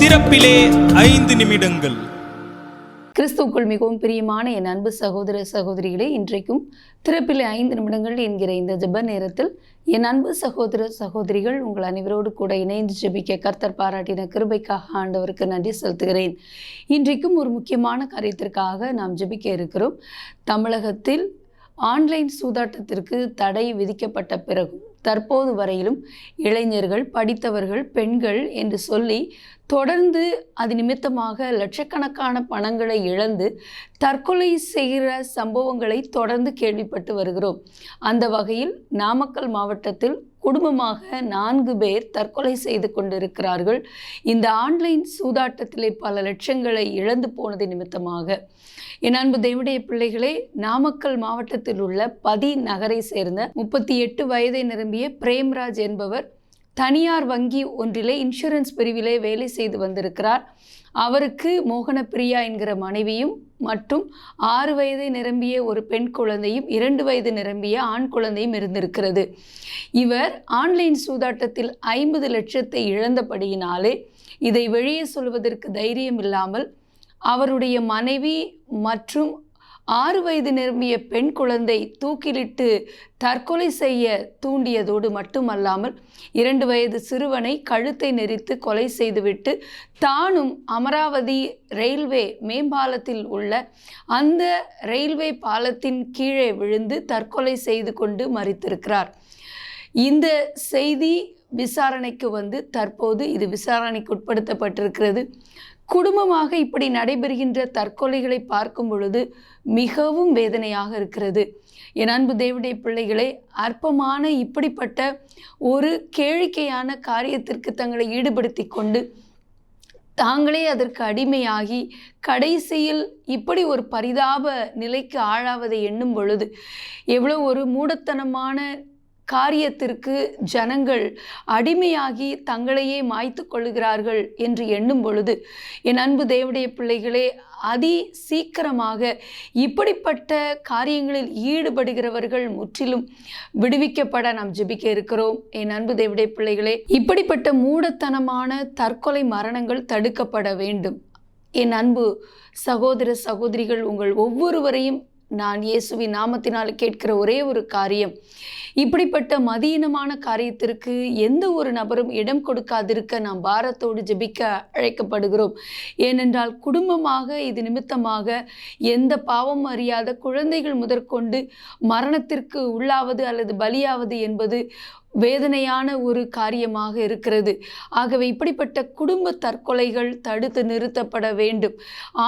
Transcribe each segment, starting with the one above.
திறப்பிலே ஐந்து நிமிடங்கள். கிறிஸ்துக்குள் மிகவும் பிரியமான என் அன்பு சகோதர சகோதரிகளே இன்றைக்கும் திறப்பில் ஐந்து நிமிடங்கள் என்கிற இந்த ஜெப நேரத்தில் என் அன்பு சகோதர சகோதரிகள் உங்கள் அனைவரோடு கூட இணைந்து ஜெபிக்க கர்த்தர் பாராட்டின கிருபைக்காக ஆண்டவருக்கு நன்றி செலுத்துகிறேன். இன்றைக்கும் ஒரு முக்கியமான காரியத்திற்காக நாம் ஜெபிக்க இருக்கிறோம். தமிழகத்தில் ஆன்லைன் சூதாட்டத்திற்கு தடை விதிக்கப்பட்ட பிறகும் தற்போது வரையிலும் இளைஞர்கள் படித்தவர்கள் பெண்கள் என்று சொல்லி தொடர்ந்து அது நிமித்தமாக லட்சக்கணக்கான பணங்களை இழந்து தற்கொலை செய்கிற சம்பவங்களை தொடர்ந்து கேள்விப்பட்டு வருகிறோம். அந்த வகையில் நாமக்கல் மாவட்டத்தில் குடும்பமாக நான்கு பேர் தற்கொலை செய்து கொண்டிருக்கிறார்கள். இந்த ஆன்லைன் சூதாட்டத்திலே பல லட்சங்களை இழந்து போனது நிமித்தமாக. என் அன்பு தேவடைய பிள்ளைகளே நாமக்கல் மாவட்டத்தில் உள்ள பதி நகரை சேர்ந்த முப்பத்தி எட்டு வயதை நிரம்பிய பிரேம்ராஜ் என்பவர் தனியார் வங்கி ஒன்றிலே இன்சூரன்ஸ் பிரிவிலே வேலை செய்து வந்திருக்கிறார். அவருக்கு மோகனப்பிரியா என்கிற மனைவியும் மற்றும் ஆறு வயதை நிரம்பிய ஒரு பெண் குழந்தையும் இரண்டு வயது நிரம்பிய ஆண் குழந்தையும் இருந்திருக்கிறது. இவர் ஆன்லைன் சூதாட்டத்தில் ஐம்பது லட்சத்தை இழந்தபடியினாலே இதை வெளியே சொல்வதற்கு தைரியம் இல்லாமல் அவருடைய மனைவி மற்றும் ஆறு வயது நிரம்பிய பெண் குழந்தை தூக்கிலிட்டு தற்கொலை செய்ய தூண்டியதோடு மட்டுமல்லாமல் இரண்டு வயது சிறுவனை கழுத்தை நெரித்து கொலை செய்துவிட்டு தானும் அமராவதி ரயில்வே மேம்பாலத்தில் உள்ள அந்த ரயில்வே பாலத்தின் கீழே விழுந்து தற்கொலை செய்து கொண்டு மறித்திருக்கிறார். இந்த செய்தி விசாரணைக்கு வந்து தற்போது இது விசாரணைக்கு உட்படுத்தப்பட்டிருக்கிறது. குடும்பமாக இப்படி நடைபெறுகின்ற தற்கொலைகளை பார்க்கும் பொழுது மிகவும் வேதனையாக இருக்கிறது. என் அன்பு தேவடைய பிள்ளைகளே அற்பமான இப்படிப்பட்ட ஒரு கேளிக்கையான காரியத்திற்கு தங்களை ஈடுபடுத்தி கொண்டு தாங்களே அதற்கு அடிமையாகி கடைசியில் இப்படி ஒரு பரிதாப நிலைக்கு ஆளாவதை எண்ணும் பொழுது எவ்வளோ ஒரு மூடத்தனமான காரியத்திற்கு ஜனங்கள் அடிமையாகி தங்களையே மாய்த்து கொள்கிறார்கள் என்று எண்ணும் பொழுது என் அன்பு தேவடைய பிள்ளைகளே அதி சீக்கிரமாக இப்படிப்பட்ட காரியங்களில் ஈடுபடுகிறவர்கள் முற்றிலும் விடுவிக்கப்பட நாம் ஜெபிக்க இருக்கிறோம். என் அன்பு தேவடைய பிள்ளைகளே இப்படிப்பட்ட மூடத்தனமான தற்கொலை மரணங்கள் தடுக்கப்பட வேண்டும். என் அன்பு சகோதர சகோதரிகள் உங்கள் ஒவ்வொருவரையும் நான் இயேசுவின் நாமத்தினால் கேட்கிற ஒரே ஒரு காரியம். இப்படிப்பட்ட மதியினமான காரியத்திற்கு எந்த ஒரு நபரும் இடம் கொடுக்காதிருக்க நாம் பாரத்தோடு ஜெபிக்க அழைக்கப்படுகிறோம். ஏனென்றால் குடும்பமாக இது நிமித்தமாக எந்த பாவம் அறியாத குழந்தைகள் முதற்கொண்டு மரணத்திற்கு உள்ளாவது அல்லது பலியாவது என்பது வேதனையான ஒரு காரியமாக இருக்கிறது. ஆகவே இப்படிப்பட்ட குடும்ப தற்கொலைகள் தடுத்து நிறுத்தப்பட வேண்டும்.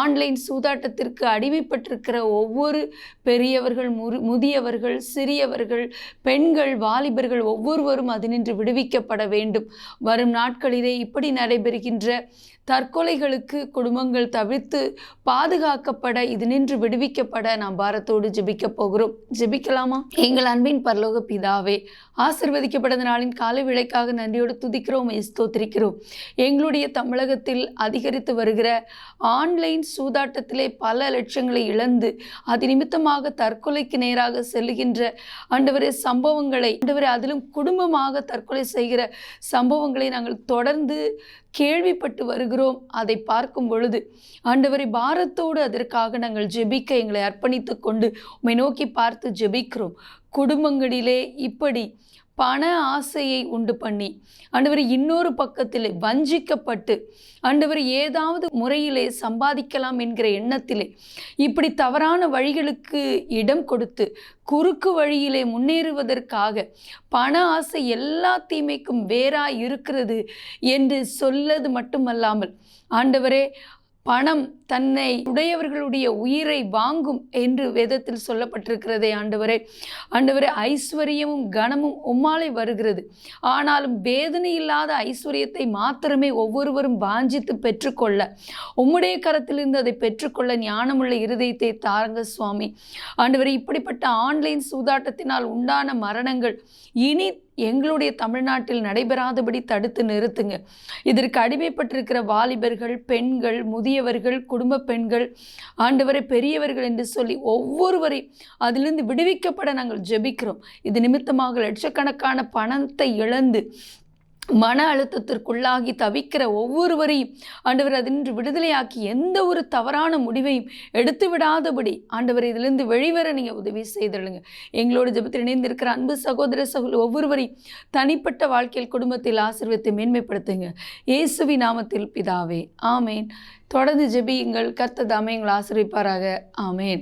ஆன்லைன் சூதாட்டத்திற்கு அடிமைப்பட்டிருக்கிற ஒவ்வொரு பெரியவர்கள் முறு முதியவர்கள் சிறியவர்கள் பெண்கள் வாலிபர்கள் ஒவ்வொருவரும் அதனின்று விடுவிக்கப்பட வேண்டும். வரும் நாட்களிலே இப்படி நடைபெறுகின்ற தற்கொலைகளுக்கு குடும்பங்கள் தவிர்த்து பாதுகாக்கப்பட இது நின்று விடுவிக்கப்பட நாம் பாரத்தோடு ஜெபிக்க போகிறோம். ஜெபிக்கலாமா? எங்கள் அன்பின் பரலோக பிதாவே ஆசிர்வதிக்கப்பட்ட நாளின் காலை விளைக்காக நன்றியோடு துதிக்கிறோம் ஸ்தோத்திரிக்கிறோம் எங்களுடைய தமிழகத்தில் அதிகரித்து வருகிற ஆன்லைன் சூதாட்டத்திலே பல லட்சங்களை இழந்து அது நிமித்தமாக தற்கொலைக்கு நேராக செல்லுகின்ற ஆண்டவரே சம்பவங்களை ஆண்டவரே அதிலும் குடும்பமாக தற்கொலை செய்கிற சம்பவங்களை நாங்கள் தொடர்ந்து கேள்விப்பட்டு வருகிறோம். அதை பார்க்கும் பொழுது ஆண்டவரை பாரத்தோடு அதற்காக நாங்கள் ஜெபிக்க எங்களை அர்ப்பணித்து கொண்டு உண்மை நோக்கி பார்த்து ஜெபிக்கிறோம். குடும்பங்களிலே இப்படி பண ஆசையை உண்டு பண்ணி ஆண்டவர் இன்னொரு பக்கத்தில் வஞ்சிக்கப்பட்டு ஆண்டவர் ஏதாவது முறையிலே சம்பாதிக்கலாம் என்கிற எண்ணத்திலே இப்படி தவறான வழிகளுக்கு இடம் கொடுத்து குறுக்கு வழியிலே முன்னேறுவதற்காக பண ஆசை எல்லா தீமைக்கும் வேறாய் இருக்கிறது என்று சொல்லது மட்டுமல்லாமல் ஆண்டவரே பணம் தன்னை உடையவர்களுடைய உயிரை வாங்கும் என்று வேதத்தில் சொல்லப்பட்டிருக்கிறதே ஆண்டவரே. ஆண்டவரே ஐஸ்வர்யமும் கனமும் உம்மாலே வருகிறது. ஆனாலும் வேதனை இல்லாத ஐஸ்வர்யத்தை மாத்திரமே ஒவ்வொருவரும் வாஞ்சித்து பெற்றுக்கொள்ள உம்முடைய கரத்திலிருந்து அதை பெற்றுக்கொள்ள ஞானமுள்ள இருதயத்தை தாருங்க சுவாமி. ஆண்டவரே இப்படிப்பட்ட ஆன்லைன் சூதாட்டத்தினால் உண்டான மரணங்கள் இனி எங்களுடைய தமிழ்நாட்டில் நடைபெறாதபடி தடுத்து நிறுத்துங்க. இதற்கு அடிமைப்பட்டிருக்கிற வாலிபர்கள் பெண்கள் முதியவர்கள் குடும்ப பெண்கள் ஆண்டவரை பெரியவர்கள் என்று சொல்லி ஒவ்வொருவரையும் அதிலிருந்து விடுவிக்கப்பட நாங்கள் ஜெபிக்கிறோம். இது நிமித்தமாக லட்சக்கணக்கான பணத்தை இழந்து மன அழுத்தத்திற்குள்ளாகி தவிக்கிற ஒவ்வொருவரையும் ஆண்டவர் அதின்று விடுதலையாக்கி எந்த ஒரு தவறான முடிவையும் எடுத்து விடாதபடி ஆண்டவர் இதிலிருந்து வெளிவர நீங்கள் உதவி செய்திருங்க எங்களோட ஜெபத்தில் இணைந்திருக்கிற அன்பு சகோதர சகோதரி ஒவ்வொருவரையும் தனிப்பட்ட வாழ்க்கையில் குடும்பத்தில் ஆசீர்வத்தை மேன்மைப்படுத்துங்க. இயேசுவி நாமத்தில் பிதாவே. ஆமேன். தொடர்ந்து ஜெபியுங்கள். கர்த்தர் தாமே எங்களை ஆசிரியப்பாராக ஆமேன்.